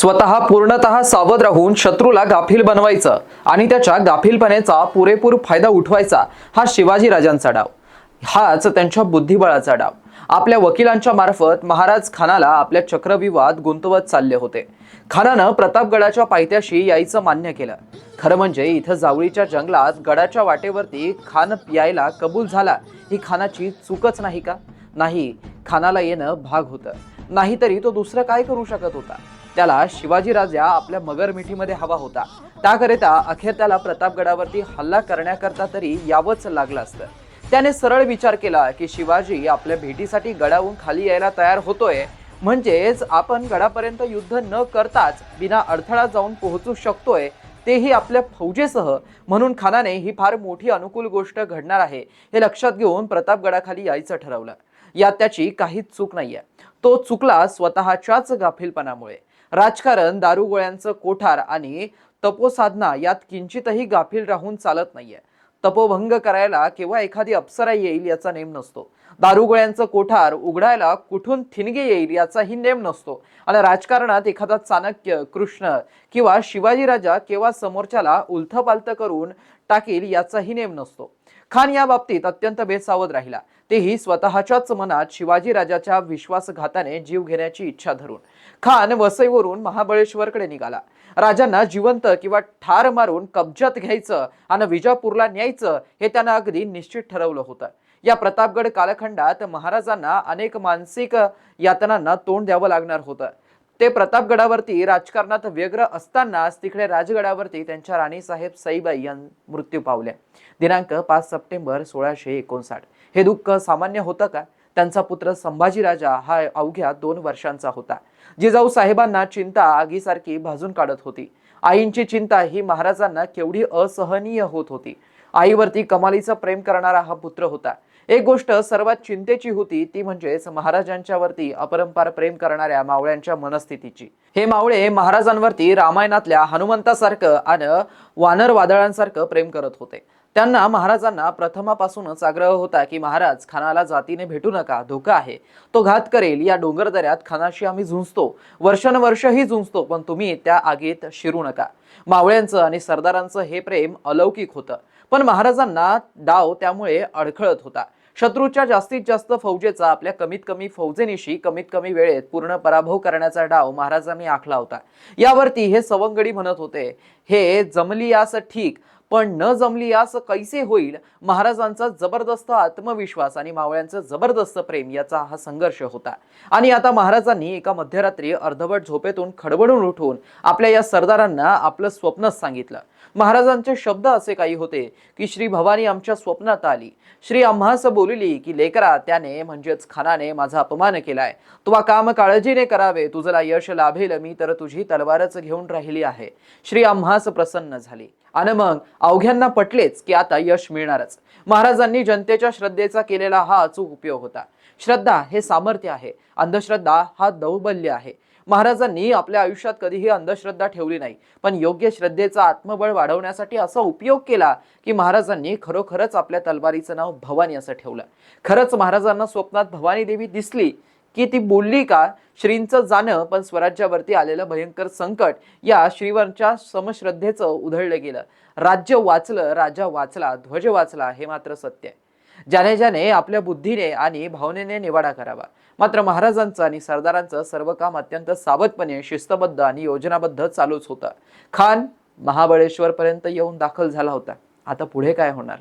स्वतः पूर्णतः सावध राहून शत्रूला गाफील बनवायचं आणि त्याच्या गाफीलपणेचा पुरेपूर फायदा उठवायचा हा शिवाजी राजांचा डाव. हाच त्यांच्या बुद्धिबळाचा डाव. आपल्या वकिलांच्या मार्फत महाराज खानाला आपल्या चक्रविवाद गुंतवत चालले होते. खानानं प्रतापगडाच्या पायथ्याशी यायचं मान्य केलं. खरं म्हणजे इथं जावळीच्या जंगलात गडाच्या वाटेवरती खान यायला कबूल झाला ही खानाची चूकच नाही का? नाही खानाला येणं भाग होतं. नाहीतरी तो दुसरं काय करू शकत होता? त्याला शिवाजी राजा आपल्या मगर मिठीमध्ये हवा होता. त्याकरिता अखेर त्याला प्रतापगडावरती हल्ला करण्याकरता तरी यावंच लागलं असतं. त्याने सरळ विचार केला की शिवाजी आपल्या भेटीसाठी गडाहून खाली यायला तयार होतोय. म्हणजेच आपण गडापर्यंत युद्ध न करताच बिना अडथळा जाऊन पोहोचू शकतोय. तेही आपल्या फौजेसह. म्हणून खानाने ही फार मोठी अनुकूल गोष्ट घडणार आहे हे लक्षात घेऊन प्रतापगडाखाली यायचं ठरवलं. यात त्याची काहीच चूक नाहीये. तो चुकला स्वतःच्याच गाफीलपणामुळे. राजकारण दारुगोळ्यांचं कोठार आणि तपोसाधना यात किंचितही गाफील राहून चालत नाहीये. तपोभंग करायला केव्हा एखादी अप्सरा येईल याचा नेम नसतो. दारुगोळ्यांचं कोठार उघडायला कुठून थिणगे येईल याचाही नेम नसतो. आणि राजकारणात एखादा चाणक्य कृष्ण किंवा शिवाजी राजा केव्हा समोरच्याला उलथपालथ करून टाकील याचाही नेम नसतो. खान या बाबतीत अत्यंत बेसावध राहिला. तेही स्वतःच्याच मनात शिवाजी राजाच्या विश्वासघाताने जीव घेण्याची इच्छा धरून. खान वसईवरून महाबळेश्वरकडे निघाला. राजांना जिवंत किंवा ठार मारून कब्जात घ्यायचं आणि विजापूरला न्यायचं हे त्यांना अगदी निश्चित ठरवलं होतं. या प्रतापगड कालखंडात महाराजांना अनेक मानसिक यातनांना तोंड द्यावं लागणार होतं. ते प्रतापगडावरती राजकारणात व्यग्र असतानाच तिकडे राजगडावरती त्यांच्या राणीसाहेब साईबाई यां मृत्यू पावल्या दिनांक पाच सप्टेंबर सोळाशे एकोणसाठ. हे दुःख सामान्य होतं का? त्यांचा पुत्र संभाजी राजा हा अवघ्या दोन वर्षांचा होता. जिजाऊ साहेबांना चिंता आगीसारखी भाजून काढत होती. आईंची चिंता ही महाराजांना केवढी असहनीय होत होती. आईवरती कमालीचं प्रेम करणारा हा पुत्र होता. एक गोष्ट सर्वात चिंतेची होती ती म्हणजेच महाराजांच्या वरती अपरंपार प्रेम करणाऱ्या मावळ्यांच्या मनस्थितीची. हे मावळे महाराजांवरती रामायणातल्या हनुमंतासारखं आणि वानर वादळांसारखं प्रेम करत होते. त्यांना महाराजांना प्रथमापासूनच आग्रह होता की महाराज खानाला जातीने भेटू नका धोका आहे. तो घात करेल. या डोंगर दऱ्यात खानाशी आम्ही झुंजतो. वर्षानुवर्षही झुंजतो पण तुम्ही त्या आगीत शिरू नका. मावळ्यांचं आणि सरदारांचं हे प्रेम अलौकिक होतं. पण महाराजांना डाव त्यामुळे अडखळत होता. शत्रूच्या जास्तीत जास्त फौजेचा आपल्या कमीत कमी फौजेनिशी कमीत कमी वेळेत पूर्ण पराभव करण्याचा डाव महाराजांनी आखला होता. यावरती हे सवंगडी म्हणत होते हे जमली यास ठीक पण न जमली यास कैसे होईल? महाराजांचा जबरदस्त आत्मविश्वास आणि मावळ्यांचं जबरदस्त प्रेम याचा हा संघर्ष होता. आणि आता महाराजांनी एका मध्यरात्री अर्धवट झोपेतून खडबडून उठून आपल्या या सरदारांना आपलं स्वप्नच सांगितलं. महाराजांचे शब्द असे काही होते की श्री भवानी आमच्या स्वप्नात आली. श्री आम्हास बोलली की लेकरा त्याने म्हणजेच खानाने माझा अपमान केलाय. तुवा काम काळजीने करावे. तुझला यश लाभेल. मी तर तुझी तलवारच घेऊन राहिली आहे. श्री आम्हास प्रसन्न झाली. आणि मग अवघ्यांना पटलेच की आता यश मिळणारच. महाराजांनी जनतेच्या श्रद्धेचा केलेला हा अचूक उपयोग होता. श्रद्धा हे सामर्थ्य आहे. अंधश्रद्धा हा दौर्बल्य आहे. महाराजांनी आपल्या आयुष्यात कधीही अंधश्रद्धा ठेवली नाही. पण योग्य श्रद्धेचा आत्मबळ वाढवण्यासाठी असा उपयोग केला की महाराजांनी खरोखरच आपल्या तलवारीचं नाव भवानी असं ठेवलं. खरंच महाराजांना स्वप्नात भवानी देवी दिसली की ती बोलली का? श्रींचं जाणं पण स्वराज्यावरती आलेलं भयंकर संकट या श्रीवरच्या समश्रद्धेचं उधळलं गेलं. राज्य वाचलं राजा वाचला ध्वज वाचला हे मात्र सत्य आहे. ज्याने ज्याने आपल्या बुद्धीने आणि भावनेने निवाडा करावा. मात्र महाराजांचं आणि सरदारांचं सर्व काम अत्यंत सावधपणे शिस्तबद्ध आणि योजनाबद्ध चालूच होतं. खान महाबळेश्वर पर्यंत येऊन दाखल झाला होता. आता पुढे काय होणार?